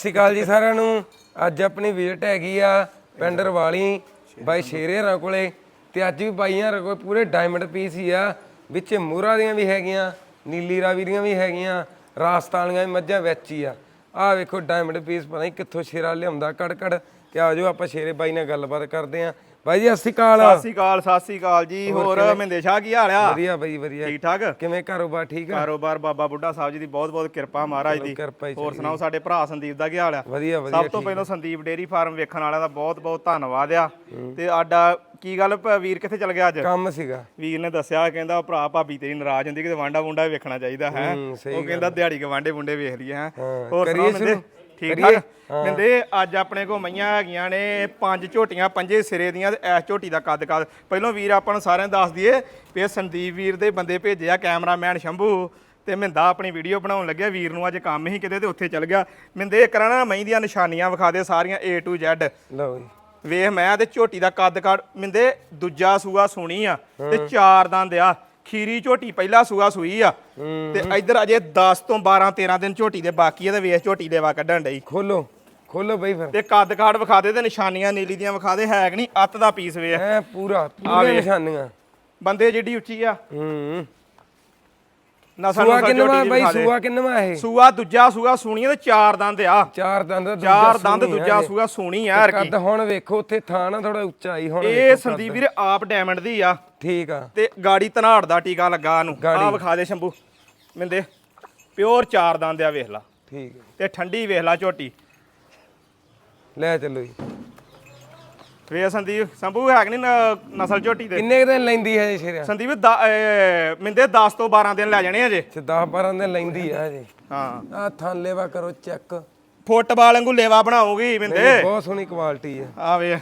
ਸਤਿ ਸ਼੍ਰੀ ਅਕਾਲ ਜੀ ਸਾਰਿਆਂ ਨੂੰ। ਅੱਜ ਆਪਣੀ ਵਿਜ਼ਿਟ ਹੈਗੀ ਆ ਪਿੰਡ ਰਵਾਲੀ ਬਾਈ ਸ਼ੇਰੇ ਹਰਾਂ ਕੋਲੇ ਤੇ ਅੱਜ ਵੀ ਬਾਈਆਂ ਹਰਾਂ ਕੋਲ ਪੂਰੇ ਡਾਇਮੰਡ ਪੀਸ ਹੀ ਆ। ਵਿੱਚ ਮੂਰਾ ਦੀਆਂ ਵੀ ਹੈਗੀਆਂ, ਨੀਲੀ ਰਾਵੀ ਦੀਆਂ ਵੀ ਹੈਗੀਆਂ ਰਾਸਤਾਲੀਆਂ ਵੀ ਮੱਝਾਂ ਵਿੱਚ ਹੀ ਆ। ਆਹ ਵੇਖੋ ਡਾਇਮੰਡ ਪੀਸ ਪਤਾ ਨਹੀਂ ਕਿੱਥੋਂ ਸ਼ੇਰਾ ਲਿਆਉਂਦਾ ਕੜ ਕੜ ਤੇ ਆਜੋ ਆਪਾਂ ਸ਼ੇਰੇ ਬਾਈ ਨਾਲ ਗੱਲਬਾਤ ਕਰਦੇ ਆਂ ਬਾਈ ਜੀ ਸਤਿ ਸਤਿ ਸ੍ਰੀ ਅਕਾਲ ਸਤਿ ਸ੍ਰੀ ਅਕਾਲ ਜੀ। ਹੋਰ ਮਹਿੰਦੇ ਸ਼ਾਹ ਕੀ ਹਾਲ ਆ? ਵਧੀਆ ਬਾਈ ਵਧੀਆ। ਠੀਕ ਠਾਕ ਕਿਵੇਂ ਕਾਰੋਬਾਰ ਠੀਕ ਆ? ਕਾਰੋਬਾਰ ਬਾਬਾ ਬੁੱਢਾ ਸਾਹਿਬ ਜੀ ਦੀ ਬਹੁਤ ਬਹੁਤ ਕਿਰਪਾ ਮਹਾਰਾਜ ਦੀ। ਕਿਰਪਾ ਹੀ ਹੋਰ ਸੁਣਾਓ ਸਾਡੇ ਭਰਾ ਸੰਦੀਪ ਦਾ ਕੀ ਹਾਲ ਆ? ਵਧੀਆ ਵਧੀਆ ਸਭ ਤੋਂ ਪਹਿਲਾਂ ਸੰਦੀਪ ਡੇਰੀ ਫਾਰਮ ਵੇਖਣ ਵਾਲਿਆਂ ਦਾ ਬਹੁਤ ਬਹੁਤ ਧੰਨਵਾਦ ਆ। ਤੇ ਆਡਾ ਕੀ ਗੱਲ ਵੀਰ ਕਿੱਥੇ ਚਲ ਗਿਆ ਅੱਜ? ਕੰਮ ਸੀਗਾ। ਵੀਰ ਨੇ ਦੱਸਿਆ ਕਹਿੰਦਾ ਭਰਾ ਭਾਬੀ ਤੇਰੀ ਨਾਰਾਜ਼ ਹੁੰਦੀ ਕਿ ਵਾਂਡਾ ਵੁੰਡਾ ਵੇਖਣਾ ਚਾਹੀਦਾ ਹੈ। ਉਹ ਕਹਿੰਦਾ ਦਿਹਾੜੀ ਕੇ ਵਾਂਡੇ ਵੁੰਡੇ ਵੇਖ ਲਈਏ ਹੈ ਹੋਰ ਸੁਣਾਓ? ਠੀਕ? ਠਾਕ? ਮਿੰਦੇ ਅੱਜ ਆਪਣੇ ਕੋ ਮਈਆਂ ਹੈਗੀਆਂ ਨੇ ਪੰਜ ਝੋਟੀਆਂ ਪੰਜੇ ਸਿਰੇ ਦੀਆਂ ਤੇ ਐਸ ਝੋਟੀ ਦਾ ਕੱਦ ਕੱਦ। ਪਹਿਲਾਂ ਵੀਰ ਆਪਾਂ ਨੂੰ ਸਾਰਿਆਂ ਨੂੰ ਦੱਸ ਦਈਏ ਵੀ ਇਹ ਸੰਦੀਪ ਵੀਰ ਦੇ ਬੰਦੇ ਭੇਜਿਆ ਕੈਮਰਾਮੈਨ ਸ਼ੰਭੂ ਤੇ ਮਿੰਦਾ ਆਪਣੀ ਵੀਡੀਓ ਬਣਾਉਣ ਲੱਗਿਆ। ਵੀਰ ਨੂੰ ਅੱਜ ਕੰਮ ਹੀ ਕਿਤੇ ਤੇ ਉੱਥੇ ਚਲ ਗਿਆ। ਮਿੰਦੇ ਨਾ ਮਈ ਦੀਆਂ ਨਿਸ਼ਾਨੀਆਂ ਵਿਖਾ ਦੇ ਸਾਰੀਆਂ A to Z ਲਓ ਜੀ। ਵੇਖ ਮੈਂ ਤੇ ਝੋਟੀ ਦਾ ਕੱਦ ਕੱਦ। ਮਿੰਦੇ ਦੂਜਾ ਸੂਆ ਸੁਣੀ ਆ ਤੇ ਚਾਰ ਦੰਦ ਆ। ਖੀਰੀ ਝੋਟੀ ਪਹਿਲਾ ਸੂਆ ਸੂਈ ਆ। ਤੇ ਇੱਧਰ ਅਜੇ 10 ਤੋਂ 12 13 ਦਿਨ ਝੋਟੀ ਦੇ ਬਾਕੀ ਆ ਤੇ ਵੇਖ ਝੋਟੀ ਦੇਵਾ ਕੱਢਣ ਡਈ। ਖੋਲੋ ਖੋਲੋ ਬਾਈ ਫਿਰ। ਤੇ ਕੱਦ ਕਾਠ ਵਿਖਾ ਦੇ ਤੇ ਨਿਸ਼ਾਨੀਆਂ ਨੀਲੀ ਦੀਆਂ ਵਿਖਾ ਦੇ ਹੈ ਕਿ ਨਹੀਂ? ਅੱਤ ਦਾ ਪੀਸ ਵੇਖ ਐ ਪੂਰਾ ਪੂਰੇ ਨਿਸ਼ਾਨੀਆਂ। ਬੰਦੇ ਜਿੱਡੀ ਉੱਚੀ ਆ। ਹੂੰ। ਨਸਲ ਸੂਆ ਕਿੰਨਵਾ ਬਾਈ ਸੂਆ ਕਿੰਨਵਾ ਇਹ? ਸੂਆ ਦੂਜਾ ਸੂਆ ਸੂਣੀਆਂ ਤੇ ਚਾਰ ਦੰਦ ਆ। ਚਾਰ ਦੰਦ ਦਾ ਚਾਰ ਦੰਦ ਸੂਣੀ ਦੂਜਾ। ਸੂਆ ਸੂਣੀ ਆ ਯਾਰ ਕੱਦ ਹੁਣ ਵੇਖੋ ਉੱਥੇ ਥਾਂ ਨਾ ਥੋੜਾ ਉੱਚਾ ਹੀ ਹੁਣ ਇਹ। ਸੰਦੀਪ ਵੀਰ ਆਪ ਡਾਇਮੰਡ ਦੀ ਆ। ਠੀਕ ਆ। ਤੇ ਗਾੜੀ ਧਨਾੜ ਦਾ ਟੀਕਾ ਲੱਗਾ ਉਹਨੂੰ। ਆ ਵਿਖਾ ਦੇ ਸ਼ੰਭੂ। ਮਿੰਦੇ ਪਿਓਰ ਚਾਰ ਦੰਦ ਆ ਵੇਖ ਲਾ। ਠੀਕ ਤੇ ਠੰਡੀ ਵੇਖ ਲਾ ਝੋਟੀ। ਲੈ ਚੱਲੋ ਜੀ। ਵੇ ਸੰਦੀਪ ਸ਼ੰਭੂ ਹੈ ਕਿ ਨਹੀਂ ਨ- ਨਸਲ ਝੋਟੀ ਦੇ? ਕਿੰਨੇ ਕੁ ਦਿਨ ਲੈਂਦੀ ਹੈ ਇਹ ਸ਼ੇਰਿਆ ਸੰਦੀਪ ਦ- ਮਿੰਦੇ 10 ਤੋਂ 12 ਦਿਨ ਲੈ ਜਾਣੇ ਅਜੇ ਤੇ 10 12 ਦਿਨ ਲੈਂਦੀ ਆ ਜੀ ਹਾਂ। ਆ ਥਾਂ ਲੈਵਾ ਕਰੋ ਚੈੱਕ। ਫੁੱਟਬਾਲ ਵਾਂਗੂ ਲੇਵਾ ਬਣਾਉਗੀ ਮਿੰਦੇ। ਬਹੁਤ ਸੋਹਣੀ ਕੁਆਲਿਟੀ ਆ। ਆ ਵੇ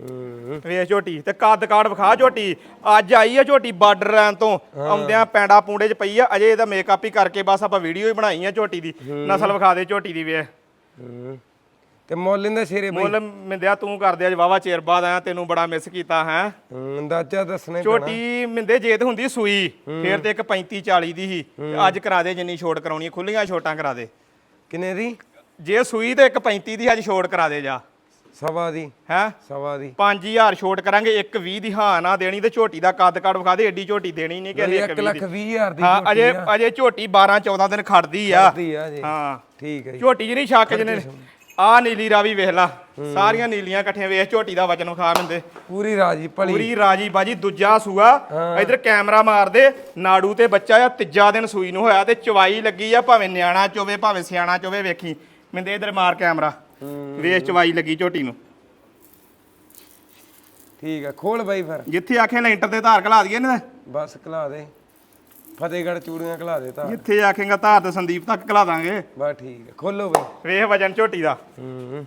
ਹੂੰ। ਵੇ ਝੋਟੀ ਤੇ ਕੱਦ ਕਾੜ ਵਿਖਾ ਝੋਟੀ। ਅੱਜ ਆਈ ਆ ਝੋਟੀ ਬਾਰਡਰ ਲਾਈਨ ਤੋਂ। ਆਉਂਦਿਆਂ ਪੈਂਡਾ ਪੂੰਡੇ 'ਚ ਪਈ ਆ। ਅਜੇ ਇਹਦਾ ਮੇਕਅਪ ਹੀ ਕਰਕੇ ਬਸ ਆਪਾਂ ਵੀਡੀਓ ਹੀ ਬਣਾਈ ਆ ਝੋਟੀ ਦੀ। ਨਸਲ ਵਿਖਾ ਦੇ ਝੋਟੀ ਦੀ ਵੇ ਹੂੰ। ਤੇ ਮੁੱਲ ਇਹਦਾ ਸ਼ੇਰੇ ਬਾਈ। ਮੁੱਲ ਮਿੰਦਿਆ ਤੂੰ ਕਰਦੇ ਅੱਜ ਵਾਵਾ ਚਿਰ ਬਾਅਦ ਆਇਆ ਤੈਨੂੰ ਬੜਾ ਮਿਸ ਕੀਤਾ ਹੈ। ਅੰਦਾਜ਼ਾ ਦੱਸਣੇ ਝੋਟੀ ਮਿੰਦੇ ਜੇ ਤੇ ਹੁੰਦੀ ਸੂਈ ਫੇਰ ਤੇ ਇੱਕ 35 40 ਦੀ ਸੀ। ਅੱਜ ਕਰਾ ਦੇ ਜਿੰਨੀ ਛੋਟ ਕਰਾਉਣੀ ਖੁੱਲੀਆਂ ਛੋਟਾਂ ਕਰਾ ਦੇ। ਕਿੰਨੇ ਦੀ? ਜੇ ਸੂਈ ਤੇ ਇੱਕ 35 ਦੀ ਅੱਜ ਛੋਟ ਕਰਾ ਦੇ ਜਾ। ਸਵਾ ਦੀ। ਹੈ? ਸਵਾ ਦੀ। 5000 ਛੋਟ ਕਰਾਂਗੇ ਇੱਕ 20 ਦੀ ਹਾਂ ਨਾ ਦੇਣੀ ਤੇ ਝੋਟੀ ਦਾ ਕੱਦ ਕੱਦ ਵਿਖਾ ਦੇ ਏਡੀ ਝੋਟੀ ਦੇਣੀ ਨਹੀਂ ਕਿ 1 ਲੱਖ 20 ਹਜ਼ਾਰ ਦੀ ਹਾਂ ਅਜੇ। ਅਜੇ ਝੋਟੀ 12 14 ਦਿਨ ਖੜਦੀ ਆ। ਹਾਂ। ਠੀਕ ਹੈ ਝੋਟੀ ਜਿਹੀ ਛੱਕ ਜਿਹਨੇ ਆ ਨੀਲੀ ਰਾਵੀ ਵੇਖ ਲਾ ਸਾਰੀਆਂ ਨੀਲੀਆਂ ਇਕੱਠੀਆਂ ਵੇਖ ਝੋਟੀ ਦਾ ਵਜਨ ਵਿਖਾ ਮਿੰਦੇ ਪੂਰੀ ਰਾਜੀ ਭਲੀ। ਪੂਰੀ ਰਾਜੀ ਬਾਜੀ ਦੂਜਾ ਸੂਆ ਇਧਰ ਕੈਮਰਾ ਮਾਰ ਦੇ ਨਾੜੂ ਤੇ ਬੱਚਾ ਆ ਤੀਜਾ ਦਿਨ ਸੂਈ ਨੂੰ ਹੋਇਆ ਤੇ ਚਵਾਈ ਲੱਗੀ ਆ ਭਾਵੇਂ ਨਿਆਣਾ ਚੋਵੇ ਭਾਵੇਂ ਸਿਆਣਾ ਚੋਵੇ ਵੇਖੀ। ਮਿੰਦੇ ਇਧਰ ਮਾਰ ਕੈਮਰਾ ਵੇਖ ਚਵਾਈ ਲੱਗੀ ਝੋਟੀ ਨੂੰ। ਠੀਕ ਆ ਖੋਲ ਬਾਈ ਫਿਰ। ਜਿੱਥੇ ਆਖੇ ਲੈਂਟਰ ਤੇ ਧਾਰ ਘਲਾ ਦਈਏ ਨਾ। ਬਸ ਖਲਾ ਦੇ। ਫਤਿਹਗੜ੍ਹ ਚੂੜੀਆਂ ਖਲਾ ਦੇ ਤਾਂ ਜਿੱਥੇ ਆਖੇਗਾ ਧਾਰ ਤੇ ਸੰਦੀਪ ਤੱਕ ਘਲਾ ਦਾਂਗੇ। ਬਸ ਠੀਕ ਆ ਖੋਲੋ ਬਾਈ। ਵੇਖ ਵਜਨ ਝੋਟੀ ਦਾ। ਹੂੰ।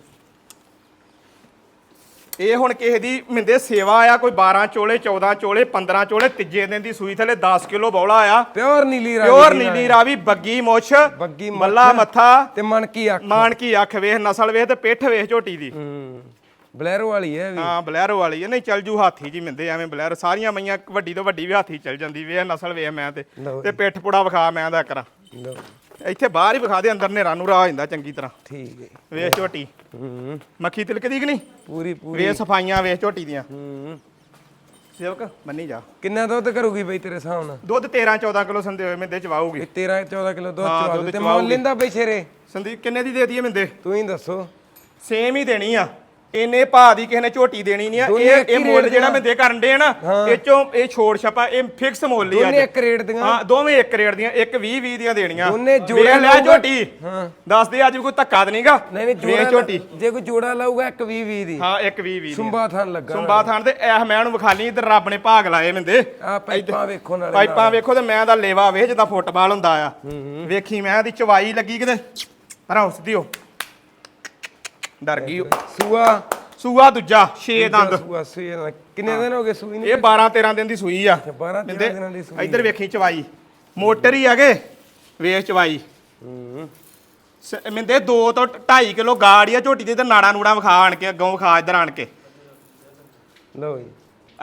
ਇਹ ਹੁਣ ਕਿਸੇ ਦੀ ਮਿੰਦੇ ਸੇਵਾ ਆ ਕੋਈ 12 ਚੋਲੇ 14 ਚੋਲੇ 15 ਚੋਲੇ ਤੀਜੇ ਦਿਨ ਦੀ ਸੂਈ ਥਲੇ 10 ਕਿਲੋ ਬੌਲਾ ਆ। ਪਿਓਰ ਨੀਲੀ ਰਾਵੀ ਪਿਓਰ ਨਾਲ। ਰਾਵੀ। ਬੱਗੀ ਮੁੱਛ ਬੱਗੀ। ਮੱਲਾ ਮੱਥਾ ਤੇ ਮਨ ਕੀ ਅੱਖ। ਮਾਨ ਕੀ ਅੱਖ ਵੇਖ ਨਸਲ ਵੇਖ ਤੇ ਪਿੱਠ ਵੇਖ ਝੋਟੀ ਦੀ। ਹੂੰ। ਬਲੈਰੋ ਵਾਲੀ ਹੈ ਵੀ। ਹਾਂ ਬਲੈਰੋ ਵਾਲੀ ਹੈ। ਨਹੀਂ ਚੱਲ ਜੂ ਹਾਥੀ ਜੀ ਮਿੰਦੇ ਐਵੇਂ ਬਲੈਰੋ। ਸਾਰੀਆਂ ਮਈਆਂ ਵੱਡੀ ਤੋਂ ਵੱਡੀ ਵੀ ਹਾਥੀ ਚੱਲ ਜਾਂਦੀ ਵੇਖ ਨਸਲ ਵੇਖ ਮੈਂ ਤੇ। ਲਓ ਤੇ ਪਿੱਠ ਪੁੜਾ ਵਿਖਾ ਮੈਂ ਦਾ ਕਰਾਂ। ਲਓ ਇੱਥੇ ਬਾਹਰ ਹੀ ਵਿਖਾ ਦੇ ਅੰਦਰ ਨੂੰ ਰਾਹ ਹੋ ਜਾਂਦਾ ਚੰਗੀ ਤਰ੍ਹਾਂ। ਠੀਕ ਹੈ। ਵੇਖ ਝੋਟੀ। ਹੂੰ। ਮੱਖੀ ਤਿਲਕਦੀ ਕਿ ਨਹੀਂ? ਪੂਰੀ ਪੂਰੀ। ਵੇਖ ਸਫਾਈਆਂ ਵੇਖ ਝੋਟੀ ਦੀਆਂ। ਹੂੰ। ਸੇਵਕ ਮੰਨੀ ਜਾ। ਕਿੰਨਾ ਦੁੱਧ ਕਰੂਗੀ ਬਈ ਤੇਰੇ ਹਿਸਾਬ ਨਾਲ? ਦੁੱਧ 13 14 ਕਿਲੋ ਸੰਦੇ ਹੋਏ ਮਿੰਦੇ ਚਵਾਉਗੀ ਇਹ 13 14 ਕਿਲੋ ਦੁੱਧ ਹਾਂ, ਚਵਾ ਦੁੱਧ ਦੇ। ਤੇ ਚਵਾਊਗੀ। ਮੁੱਲ ਲੈਂਦਾ ਬਈ ਸ਼ੇਰੇ? ਸੰਦੀਪ ਕਿੰਨੇ ਦੀ ਦੇ ਦਈਏ ਮਿੰਦੇ? ਤੂੰ ਹੀ ਦੱਸੋ। ਸੇਮ ਹੀ ਦੇਣੀ ਆ। ਇੰਨੇ ਭਾਅ ਦੀ ਕਿਸੇ ਨੇ ਝੋਟੀ ਦੇਣੀ ਨਹੀਂ ਆ। ਦੋਨੇ ਇਹ ਇੱਕ ਹੀ ਇਹ ਮੁੱਲ ਜਿਹੜਾ। ਮੈਂ ਦੇ ਕਰਨ ਦੇ ਨਾ ਇਹ ਚੋਂ ਇਹ ਛੋੜ ਛਪਾ ਇਹ ਫਿਕਸ ਮੁੱਲ ਹੀ ਦੋਨੇ ਅੱਜ। ਇੱਕ ਰੇਟ ਦੀਆਂ? ਹਾਂ ਦੋਵੇਂ ਇੱਕ ਰੇਟ ਦੀਆਂ ਇੱਕ 20 20 ਦੀਆਂ ਦੇਣੀਆਂ। ਦੋਨੇ ਜੋੜੇ ਵੇਖ ਲੈ ਲਾਊਗਾ। ਝੋਟੀ। ਹਾਂ। ਦੱਸ ਦੇ ਅੱਜ ਕੋਈ ਧੱਕਾ ਤਾਂ ਨਹੀਂਗਾ? ਨਹੀਂ ਨਹੀਂ ਵੇਖ ਜੋੜਾ ਝੋਟੀ। ਜੇ ਕੋਈ ਜੋੜਾ ਲਾਊਗਾ ਇੱਕ 20 20 ਦੀ। ਹਾਂ ਇੱਕ 20 20 ਸੁੰਬਾ ਥਾਨ ਲੱਗਾ ਸੁੰਬਾ ਥਾਨ ਤੇ ਐਹ ਮੈਂ ਨੂੰ ਵਿਖਾਲੀ ਇਧਰ ਰੱਬ ਨੇ ਭਾਗ ਲਾਏ ਮਿੰਦੇ ਆ ਪਾਈਪਾਂ ਵੇਖੋ ਨਾਲੇ ਪਾਈਪਾਂ ਵੇਖੋ ਤੇ ਮੈਂ ਦਾ ਲੇਵਾ ਵੇਖ ਜਿੱਦਾਂ ਫੁੱਟਬਾਲ ਹੁੰਦਾ ਆ। ਵੇਖੀ ਮੈਂ ਦੀ ਚਵਾਈ ਲੱਗੀ ਕਿਤੇ। ਪਰਾਂ ਸਿੱਧੀ ਹੋ ਡਰ ਗਈ ਉਹ। ਸੂਆ ਸੂਆ ਦੂਜਾ 6 ਦੰਦ। ਸੂਆ ਸੂਆ ਕਿੰਨੇ ਦਿਨ ਹੋ ਗਏ ਸੂਈ ਨੂੰ ਇਹ 12 13 ਦਿਨ ਦੀ ਸੂਈ ਆ। 12 ਮਿੰਦੇ, 13 ਦਿਨਾਂ ਦੀ ਸੂਈ ਇੱਧਰ ਵੇਖੀ ਚਵਾਈ। ਮੋਟਰ ਹੀ ਹੈਗੇ ਵੇਖ ਚਵਾਈ। ਹੂੰ। ਸ- ਮਿੰਦੇ 2 ਤੋਂ 2.5 ਕਿਲੋ ਗਾੜੀ ਆ ਝੋਟੀ ਦੇ ਤੇ ਨਾੜਾ ਨੂੜਾ ਵਿਖਾ ਆਣ ਕੇ ਅੱਗੋਂ ਵਿਖਾ ਇੱਧਰ ਆਣ ਕੇ। ਲਓ ਜੀ।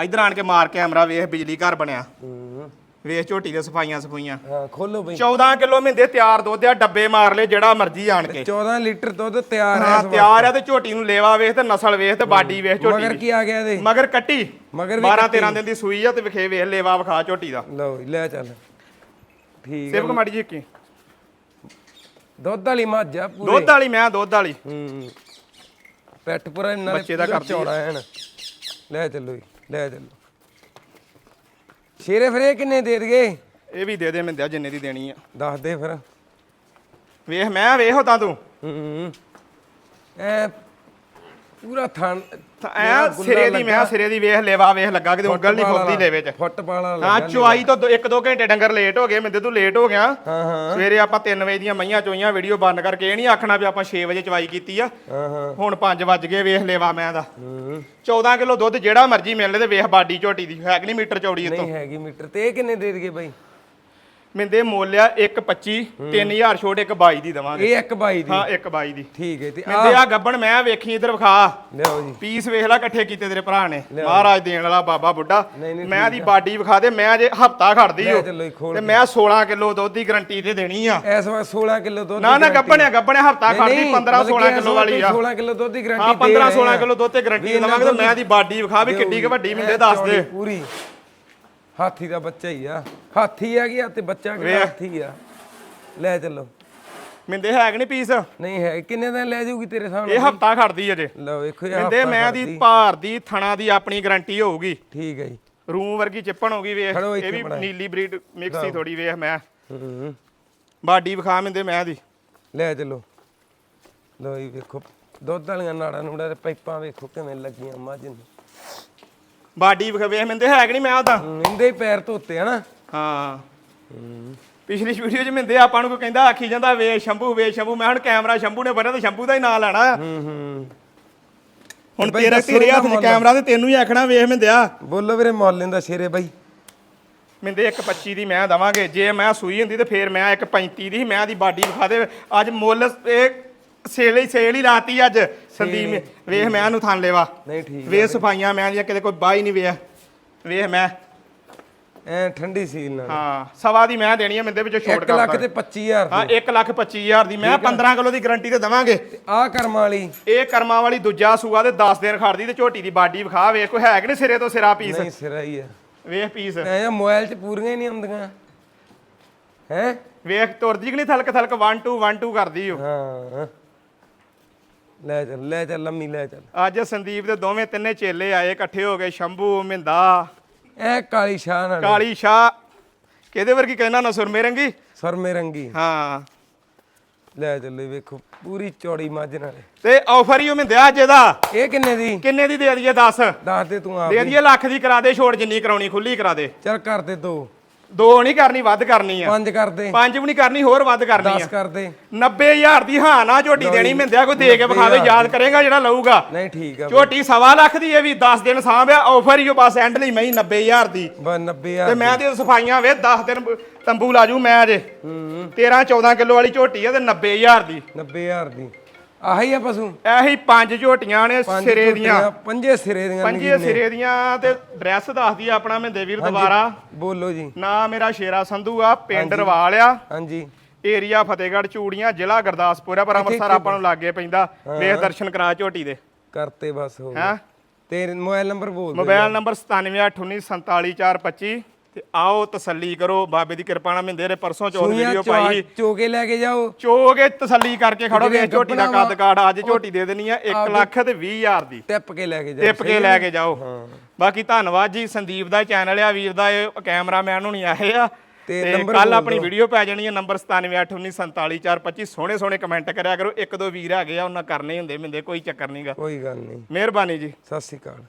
ਇੱਧਰ ਆਣ ਕੇ ਮਾਰ ਕੈਮਰਾ ਵੇਖ ਬਿਜਲੀ ਘਰ ਬਣਿਆ। ਹੂੰ। ਵੇਖ ਝੋਟੀ ਦੇ ਸਫਾਈਆਂ ਸਫੂਈਆਂ। ਹਾਂ ਖੋਲੋ ਬਈ। 14 ਕਿਲੋ ਮਹਿੰਦੇ ਤਿਆਰ ਦੁੱਧ ਆ ਡੱਬੇ ਮਾਰ ਲੈ ਜਿਹੜਾ ਮਰਜ਼ੀ ਆਣ ਕੇ। 14 ਲੀਟਰ ਦੁੱਧ ਤਿਆਰ ਹੈ ਤਿਆਰ ਆ ਤੇ ਝੋਟੀ ਨੂੰ ਲੇਵਾ ਵੇਖ ਤੇ ਨਸਲ ਵੇਖ ਤੇ ਬਾਡੀ ਵੇਖ। ਝੋਟੀ ਮਗਰ ਕੀ ਆ ਗਿਆ ਇਹਦੇ? ਮਗਰ ਕੱਟੀ। ਮਗਰ ਵੀ 12 ਕੱਟੀ। 13 ਦਿਨ ਦੀ ਸੂਈ ਆ ਤੇ ਵਿਖੇ ਵੇਖ ਲੇਵਾ ਵਿਖਾ ਝੋਟੀ ਦਾ। ਲਓ ਲੈ ਚੱਲ। ਠੀਕ ਸੇਵਕ ਮਾੜੀ ਜੀ ਕੀ ਦੁੱਧ ਵਾਲੀ ਮੱਝ ਆ ਪੂਰੀ। ਦੁੱਧ ਵਾਲੀ ਮੈਂ ਦੁੱਧ ਵਾਲੀ। ਹੂੰ ਪੈਟ ਪੂਰਾ ਨਾਲੇ ਬੱਚੇ ਦਾ ਕਰਦੀ। ਚੌੜਾ ਲੈ ਚੱਲੋ ਜੀ ਲੈ ਚੱਲੋ। ਸ਼ੇਰੇ ਫਿਰ ਇਹ ਕਿੰਨੇ ਦੇ ਦਈਏ? ਇਹ ਵੀ ਦੇ ਦੇ ਮਿੰਦਿਆ ਜਿੰਨੇ ਦੀ ਦੇਣੀ ਆ। ਦੱਸ ਦੇ ਫਿਰ। ਵੇਖ ਮੈਂ ਵੇਖ ਤਾਂ ਤੂੰ। ਹੂੰ। ਐ ਪੂਰਾ ਥਣ ਐ ਸਿਰੇ ਦੀ ਮੈਂ ਸਿਰੇ ਦੀ ਵੇਖ ਲੇਵਾ ਵੇਖ ਲੱਗਾ ਕਿਤੇ ਉਂਗਲ ਨਹੀਂ ਫੁੱਟਦੀ ਲੇਵੇ ਚ। ਫੁੱਟ ਪਾਲਾ ਹਾਂ ਚੁਆਈ ਤੋਂ 1-2 ਘੰਟੇ ਡੰਗਰ ਲੇਟ ਹੋ ਗਏ ਮਿੰਦੇ ਤੂੰ ਲੇਟ ਹੋ ਗਿਆ। ਹਾਂ ਹਾਂ। ਸਵੇਰੇ ਆਪਾਂ 3 ਵਜੇ ਦੀਆਂ ਮਈਆਂ ਚੋਈਆਂ ਵੀਡੀਓ ਬੰਦ ਕਰਕੇ ਇਹ ਨਹੀਂ ਆਖਣਾ ਵੀ ਆਪਾਂ 6 ਵਜੇ ਚਵਾਈ ਕੀਤੀ ਆ। ਹਾਂ ਹਾਂ। ਹੁਣ 5 ਵੱਜ ਗਏ ਵੇਖ ਲੇਵਾ ਮੈਂ ਦਾ। ਹੂੰ। 14 ਕਿਲੋ ਦੁੱਧ ਜਿਹੜਾ ਮਰਜ਼ੀ ਮਿਲ ਲੈ ਤੇ ਵੇਖ ਬਾਡੀ ਝੋਟੀ ਦੀ ਹੈ ਕਿ ਨਹੀਂ ਮੀਟਰ ਚੌੜੀ ਇਹ ਤੋਂ ਨਹੀਂ ਹੈਗੀ ਮੀਟਰ ਤੇ ਇਹ ਕਿੰਨੇ ਦੇ ਦਈਏ ਬਾਈ? ਮਿੰਦੇ ਮੁੱਲ ਆ 1.25 3000 ਛੋਟ 1.22 ਦੀ ਦਵਾਂਗੇ। ਇਹ ਇੱਕ ਬਾਈ ਦੀ। ਹਾਂ 1.22 ਦੀ। ਠੀਕ ਹੈ ਤੇ ਮਿੰਦੇ ਆ ਗੱਬਣ ਮੈਂ ਵੇਖੀ ਇਧਰ ਵਿਖਾ। ਲਿਓ ਜੀ। ਪੀਸ ਵੇਖ ਲੈ ਇਕੱਠੇ ਕੀਤੇ ਤੇਰੇ ਭਰਾ ਨੇ। ਮਹਾਰਾਜ ਦੇਣ ਵਾਲਾ ਬਾਬਾ ਬੁੱਢਾ। ਮੈਂ ਦੀ ਬਾਡੀ ਵਿਖਾ ਦੇ ਮੈਂ ਜੇ ਹਫਤਾ ਖੜਦੀ ਹੋ ਤੇ ਮੈਂ 16 ਕਿਲੋ ਦੁੱਧ ਦੀ ਗਰੰਟੀ ਤੇ ਦੇਣੀ ਆ। ਇਸ ਵਾਰ 16 ਕਿਲੋ ਦੁੱਧ ਨਾ ਨਾ। ਗੱਬਣਿਆ ਗੱਬਣਿਆ ਹਫਤਾ ਖੜਦੀ ਨਹੀਂ, 15 ਮਤਲਬ 16 ਕਿ ਕਿਲੋ ਵਾਲੀ ਆ। 16 ਕਿਲੋ ਦੁੱਧ ਦੀ ਗਾਰੰਟੀ ਹਾਂ 15 16 ਕਿਲੋ ਦੁੱਧ ਤੇ ਗਰੰਟੀ ਦਵਾਂਗੇ ਤੇ ਮੈਂ ਦੀ ਬਾਡੀ ਵਿਖਾ ਵੀ ਕਿੱਡੀ ਕੁ ਵੱਡੀ ਮਿੰਦੇ ਦੱਸ ਦੇ। ਪੂਰੀ। ਹਾਥੀ ਦਾ ਬੱਚਾ ਹੀ ਆ। ਹਾਥੀ ਆ ਗਿਆ ਤੇ ਬੱਚਾ ਕਿਹੜਾ ਵੇਖ। ਹਾਥੀ ਆ? ਲੈ ਚੱਲੋ। ਮਿੰਦੇ ਹੈ ਕਿ ਨਹੀਂ ਪੀਸ? ਨਹੀਂ ਹੈ। ਕਿੰਨੇ ਦਿਨ ਲੈ ਜਾਊਗੀ ਤੇਰੇ ਸਾਹਮਣੇ? ਇਹ ਹਫਤਾ ਖੜਦੀ ਅਜੇ। ਲਓ ਵੇਖੋ ਇਹ ਮਿੰਦੇ ਮੈਂ ਦੀ। ਭਾਰ ਦੀ ਥਣਾ ਦੀ ਆਪਣੀ ਗਰੰਟੀ ਹੋਊਗੀ। ਠੀਕ ਹੈ ਜੀ। ਰੂਮ ਵਰਗੀ ਚਿੱਪਣ ਹੋਗੀ ਵੇਖ। ਖੜੋ ਇਹ ਵੀ। ਨੀਲੀ ਬਰੀਡ ਮਿਕਸ ਹੀ ਥੋੜੀ ਵੇਖ ਮੈਂ। ਹੂੰ। ਬਾਡੀ ਵਿਖਾ ਮਿੰਦੇ ਮੈਂ ਦੀ। ਲੈ ਚੱਲੋ। ਲਓ ਜੀ ਵੇਖੋ। ਦੁੱਧ ਵਾਲੀਆਂ ਨਾੜਾਂ ਨੂੜਾਂ ਤੇ ਪਾਈਪਾਂ ਵੇਖੋ ਕਿਵੇਂ ਲੱਗੀਆਂ ਮੱਝ ਨੂੰ। ਬਾਡੀ ਵਿਖਾ ਵੇਖ ਮਿੰਦੇ ਹੈ ਕਿ ਨਹੀਂ ਮੈਂ ਹੂੰ, ਇਹਦੇ ਹੀ ਪੈਰ ਧੋਤੇ ਹਨਾ ਹਾਂ। ਪਿਛਲੀ ਵੀਡੀਓ 'ਚ ਮਿੰਦੇ ਆਪਾਂ ਨੂੰ ਕੋਈ ਕਹਿੰਦਾ ਆਖੀ ਜਾਂਦਾ ਵੇ ਸ਼ੰਭੂ ਵੇ ਸ਼ੰਭੂ ਮੈਂ ਹੁਣ ਕੈਮਰਾ ਸ਼ੰਭੂ ਨੇ ਬੰਨਿਆ ਤੇ ਸ਼ੰਭੂ ਦਾ ਹੀ ਨਾਂ ਲੈਣਾ। ਹੂੰ ਹੂੰ। ਹੁਣ ਬਈ ਤੇਰਾ ਦੱਸੋ ਤੇਰੇ ਇਹਦਾ ਹੱਥ 'ਚ ਮੁੱਲ। ਕੈਮਰਾ ਤੇ ਤੈਨੂੰ ਹੀ ਆਖਣਾ ਵੇਖ ਮਿੰਦਿਆ ਬੋਲੋ ਵੀਰੇ ਮੁੱਲ ਲੈਂਦਾ ਸ਼ੇਰੇ ਬਾਈ। ਮਿੰਦੇ 1.25 ਦੀ ਮੈਂ ਦਵਾਂਗੇ। ਜੇ ਮੈਂ ਸੂਈ ਹੁੰਦੀ ਤੇ ਫੇਰ ਮੈਂ 1.35 ਦੀ ਮੈਂ ਦੀ ਬਾਡੀ ਵਿਖਾ ਦੇ। ਅੱਜ ਮੁੱਲ ਇਹ ਸੇਲ ਹੀ ਸੇਲ ਹੀ ਲਾਤੀ ਅੱਜ। ਸੰਦੀਪ ਵੇਖ ਮੈਂ ਨੂੰ ਥਾਂ ਲੈਵਾ। ਨਹੀਂ ਠੀਕ ਵੇਖ ਸਫਾਈਆਂ ਮੈਂ ਦੀਆਂ ਕਿਤੇ ਕੋਈ ਬਾਈ ਨਹੀਂ ਵੇਖ ਵੇਖ ਮੈਂ। ਐ ਠੰਡੀ ਸੀਲ ਨਾਲ ਹਾਂ ਸਵਾ ਦੀ ਮੈਂ ਦੇਣੀ ਆ ਮਿੰਦੇ ਵਿੱਚੋਂ ਛੋਟ 1 ਲੱਖ ਤੇ 25000 ਹਾਂ 1 ਲੱਖ 25 ਹਜ਼ਾਰ ਦੀ। ਮੈਂ 15 ਕਿਲੋ ਦੀ ਗਾਰੰਟੀ ਤੇ ਦਵਾਂਗੇ। ਆ ਕਰਮਾਂ ਵਾਲੀ। ਇਹ ਕਰਮਾਂ ਵਾਲੀ ਦੂਜਾ ਸੂਆ ਤੇ 10 ਦਿਨ ਖੜਦੀ ਤੇ ਝੋਟੀ ਦੀ ਬਾਡੀ ਵਿਖਾ। ਵੇਖ ਕੋਈ ਹੈ ਕਿ ਨਹੀਂ ਸਿਰੇ ਤੋਂ ਸਿਰਾ ਪੀਸ? ਨਹੀਂ ਸਿਰਾ ਹੀ ਆ। ਵੇਖ ਪੀਸ। ਐ ਮੋਬਾਈਲ 'ਚ ਪੂਰੀਆਂ ਹੀ ਨਹੀਂ ਆਉਂਦੀਆਂ ਹੈ? ਵੇਖ ਤੁਰਦੀ ਕਿ ਨਹੀਂ? ਥਲਕ ਥਲਕ 1 2 1 2 ਕਰਦੀ ਓ। ਹਾਂ। ਲੈ ਚੱਲ ਲੈ ਚੱਲ ਲੰਮੀ ਲੈ ਚੱਲ। ਅੱਜ ਸੰਦੀਪ ਦੇ ਦੋਵੇਂ ਤਿੰਨੇ ਚੇਲੇ ਆਏ ਇਕੱਠੇ ਹੋ ਗਏ ਸ਼ੰਭੂ ਮਿੰਦਾ। ਐ ਕਾਲੀ ਸ਼ਾਹ ਨਾਲ। ਕਾਲੀ ਸ਼ਾਹ। ਕਿਹਦੇ ਵਰਗੀ ਕਹਿਣਾ ਨਾ ਸੁਰਮੇ ਰੰਗੀ ਸਰਮੇ ਰੰਗੀ ਹਾਂ। ਲੈ ਚੱਲੇ ਵੇਖੋ ਪੂਰੀ ਚੌੜੀ ਮੱਝ ਨਾਲ। ਤੇ ਆਫਰ ਹੀ ਉਹ ਮਿੰਦਿਆ ਅੱਜ ਇਹਦਾ। ਇਹ ਕਿੰਨੇ ਦੀ? ਕਿੰਨੇ ਦੀ ਦੇ ਦਈਏ 10 ਦੱਸ ਦੇ ਤੂੰ ਆਪ ਦੇ ਦਈਏ ਲੱਖ ਦੀ ਕਰਾ ਦੇ ਛੋੜ ਜਿੰਨੀ ਕਰਾਉਣੀ ਖੁੱਲੀ ਕਰਾ ਦੇ। ਚੱਲ ਕਰ ਦੇ ਦੋ। ਦੋ ਨਹੀਂ ਕਰਨੀ ਵੱਧ ਕਰਨੀ ਆ। ਪੰਜ ਕਰ ਦੇ ਪੰਜ ਵੀ ਨਹੀਂ ਕਰਨੀ ਹੋਰ ਵੱਧ ਕਰਨੀ 10 ਆ। ਕਰ ਦੇ 90000 ਦੀ ਹਾਂ ਨਾ ਝੋਟੀ ਦੇਣੀ ਮਿੰਦਿਆ ਕੋਈ ਦੇ ਕੇ ਵਿਖਾਵੇ ਯਾਦ ਕਰੇਗਾ ਜਿਹੜਾ ਲਊਗਾ। ਨਹੀਂ ਠੀਕ ਆ ਝੋਟੀ ਸਵਾ ਲੱਖ ਦੀ ਇਹ ਵੀ 10 ਦਿਨ ਸਾਂਭਿਆ ਆਫਰ ਹੀ ਉਹ ਬਸ ਐਂਡ ਲਈ ਮੈਂ 90000 ਦੀ। ਬਸ 90000 ਤੇ ਮੈਂ ਤੇ ਸਫਾਈਆਂ ਵੇ 10 ਦਿਨ ਤੰਬੂ ਲਾਜੂ ਮੈਂ ਅਜੇ। ਹੂੰ। 13 14 ਕਿਲੋ ਵਾਲੀ ਝੋਟੀ ਆ ਤੇ 90000 ਦੀ। 90000 ਦੀ। ਆਹੀ ਆ ਪਸ਼ੂ। ਇਹੀ ਪੰਜ ਝੋਟੀਆਂ ਨੇ ਪੰਜ ਸਿਰੇ ਦੀਆਂ। ਝੋਟੀਆਂ, ਪੰਜੇ ਸਿਰੇ ਦੀਆਂ ਪੰਜੇ। ਸਿਰੇ ਦੀਆਂ ਤੇ ਡਰੈਸ ਦੱਸਦੀ ਆ ਆਪਣਾ ਮਹਿੰਦੇ ਵੀਰ ਦੁਬਾਰਾ। ਬੋਲੋ ਜੀ। ਨਾ ਮੇਰਾ ਸ਼ੇਰਾ ਸੰਧੂ ਆ ਪਿੰਡ ਰਵਾਲ ਆ। ਹਾਂਜੀ। ਏਰੀਆ ਫਤਿਹਗੜ੍ਹ ਚੂੜੀਆਂ ਜ਼ਿਲ੍ਹਾ ਗੁਰਦਾਸਪੁਰ ਆ ਪਰ ਅੰਮ੍ਰਿਤਸਰ ਆਪਾਂ ਨੂੰ ਲਾਗੇ ਪੈਂਦਾ। ਵੇਖ ਦਰਸ਼ਨ ਕਰਾ ਝੋਟੀ ਦੇ। ਕਰਤੇ ਬਸ ਹੋ ਹੈਂ? ਤੇ ਮੋਬਾਈਲ ਨੰਬਰ ਬੋਲ ਦੇ ਮੋਬਾਈਲ ਨੰਬਰ 9789474425 ਤੇ ਆਓ ਤਸੱਲੀ ਕਰੋ। ਬਾਬੇ ਦੀ ਕਿਰਪਾ ਨਾਲ ਮਹਿੰਦੇ ਦੇ ਪਰਸੋਂ ਚੌਥ ਵੀਡੀਓ ਪਾਈ ਚੋ ਕੇ ਲੈ ਕੇ ਜਾਓ। ਚੋਗੇ ਤਸੱਲੀ ਕਰਕੇ ਖੜੋ ਵੇ ਝੋਟੀ ਦਾ ਕੱਦ ਕਾੜ ਅੱਜ ਝੋਟੀ ਦੇ ਦੇਣੀ ਆ 1 ਲੱਖ ਤੇ 20 ਹਜ਼ਾਰ ਦੀ। ਟਿੱਪ ਕੇ ਲੈ ਕੇ ਜਾਓ ਟਿਪ ਕੇ ਲੈ ਕੇ ਜਾਓ। ਬਾਕੀ ਧੰਨਵਾਦ ਜੀ ਸੰਦੀਪ ਦਾ ਚੈਨਲ ਆ ਵੀਰ ਦਾ ਇਹ ਕੈਮਰਾਮੈਨ ਹੁਣੀ ਆਏ ਆ। ਤੇ ਕੱਲ ਆਪਣੀ। ਵੀਡੀਓ ਪੈ ਜਾਣੀ ਹੈ ਨੰਬਰ 9789474425 ਸੋਹਣੇ ਸੋਹਣੇ ਕਮੈਂਟ ਕਰਿਆ ਕਰੋ। ਇੱਕ ਦੋ ਵੀਰ ਹੈਗੇ ਆ ਉਹਨਾਂ ਕਰਨੇ ਹੁੰਦੇ ਮਿੰਦੇ ਕੋਈ ਚੱਕਰ ਨਹੀਂਗਾ ਕੋਈ ਗੱਲ ਨਹੀਂ ਮਿਹਰਬਾਨੀ ਜੀ। ਸਤਿ ਸ਼੍ਰੀ ਅਕਾਲ।